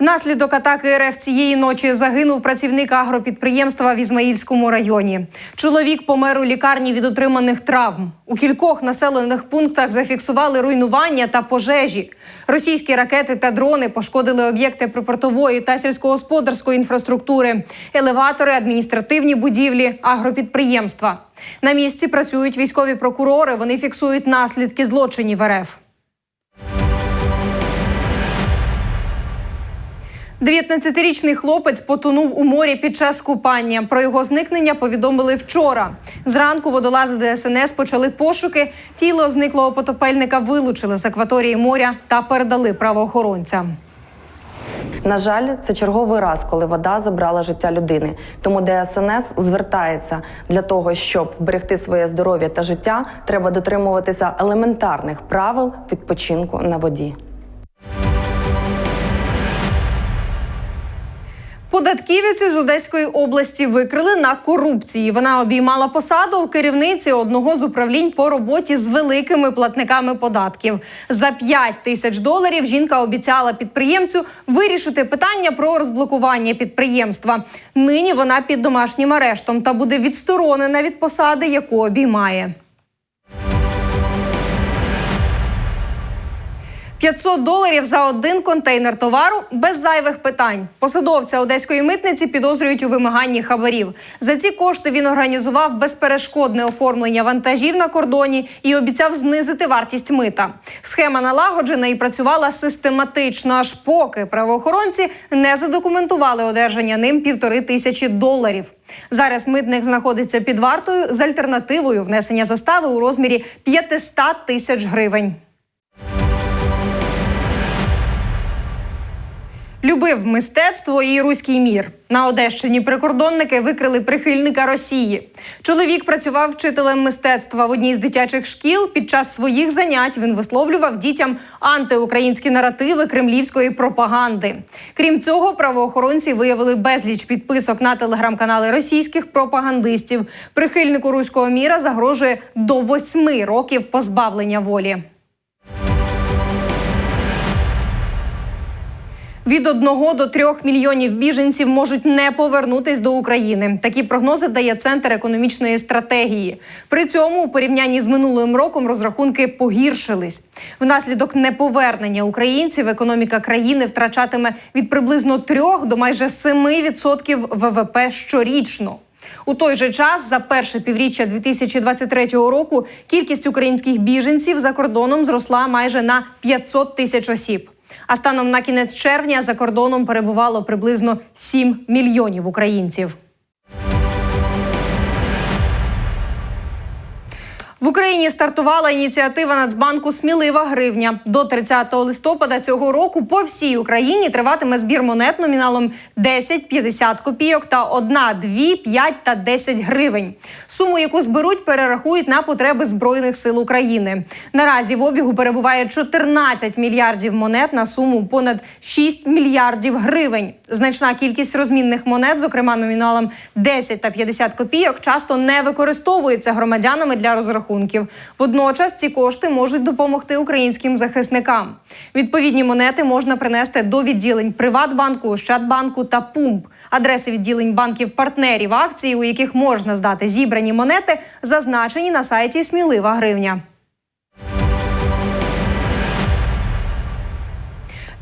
Внаслідок атаки РФ цієї ночі загинув працівник агропідприємства в Ізмаїльському районі. Чоловік помер у лікарні від отриманих травм. У кількох населених пунктах зафіксували руйнування та пожежі. Російські ракети та дрони пошкодили об'єкти припортової та сільськогосподарської інфраструктури, елеватори, адміністративні будівлі, агропідприємства. На місці працюють військові прокурори. Вони фіксують наслідки злочинів РФ. 19-річний хлопець потонув у морі під час купання. Про його зникнення повідомили вчора. Зранку водолази ДСНС почали пошуки. Тіло зниклого потопельника вилучили з акваторії моря та передали правоохоронцям. На жаль, це черговий раз, коли вода забрала життя людини. Тому ДСНС звертається для того, щоб вберегти своє здоров'я та життя, треба дотримуватися елементарних правил відпочинку на воді. Податківицю з Одеської області викрили на корупції. Вона обіймала посаду у керівниці одного з управлінь по роботі з великими платниками податків. За 5 тисяч доларів жінка обіцяла підприємцю вирішити питання про розблокування підприємства. Нині вона під домашнім арештом та буде відсторонена від посади, яку обіймає. 500 доларів за один контейнер товару без зайвих питань. Посадовця одеської митниці підозрюють у вимаганні хабарів. За ці кошти він організував безперешкодне оформлення вантажів на кордоні і обіцяв знизити вартість мита. Схема налагоджена і працювала систематично, аж поки правоохоронці не задокументували одержання ним півтори тисячі доларів. Зараз митник знаходиться під вартою з альтернативою внесення застави у розмірі 500 тисяч гривень. Любив мистецтво і руський мір. На Одещині прикордонники викрили прихильника Росії. Чоловік працював вчителем мистецтва в одній з дитячих шкіл. Під час своїх занять він висловлював дітям антиукраїнські наративи кремлівської пропаганди. Крім цього, правоохоронці виявили безліч підписок на телеграм-канали російських пропагандистів. Прихильнику руського міра загрожує до восьми років позбавлення волі. Від 1 до 3 мільйонів біженців можуть не повернутись до України. Такі прогнози дає центр економічної стратегії. При цьому у порівнянні з минулим роком розрахунки погіршились. Внаслідок неповернення українців економіка країни втрачатиме від приблизно 3 до майже 7% ВВП щорічно. У той же час за перше півріччя 2023 року кількість українських біженців за кордоном зросла майже на 500 тисяч осіб. А станом на кінець червня за кордоном перебувало приблизно 7 мільйонів українців. В Україні стартувала ініціатива Нацбанку Смілива гривня. До 30 листопада цього року по всій Україні триватиме збір монет номіналом 10, 50 копійок та 1, 2, 5 та 10 гривень. Суму, яку зберуть, перерахують на потреби Збройних сил України. Наразі в обігу перебуває 14 мільярдів монет на суму понад 6 мільярдів гривень. Значна кількість розмінних монет, зокрема номіналом 10 та 50 копійок, часто не використовується громадянами для розрахунків. Водночас ці кошти можуть допомогти українським захисникам. Відповідні монети можна принести до відділень Приватбанку, Ощадбанку та Пумп. Адреси відділень банків-партнерів акції, у яких можна здати зібрані монети, зазначені на сайті Смілива гривня.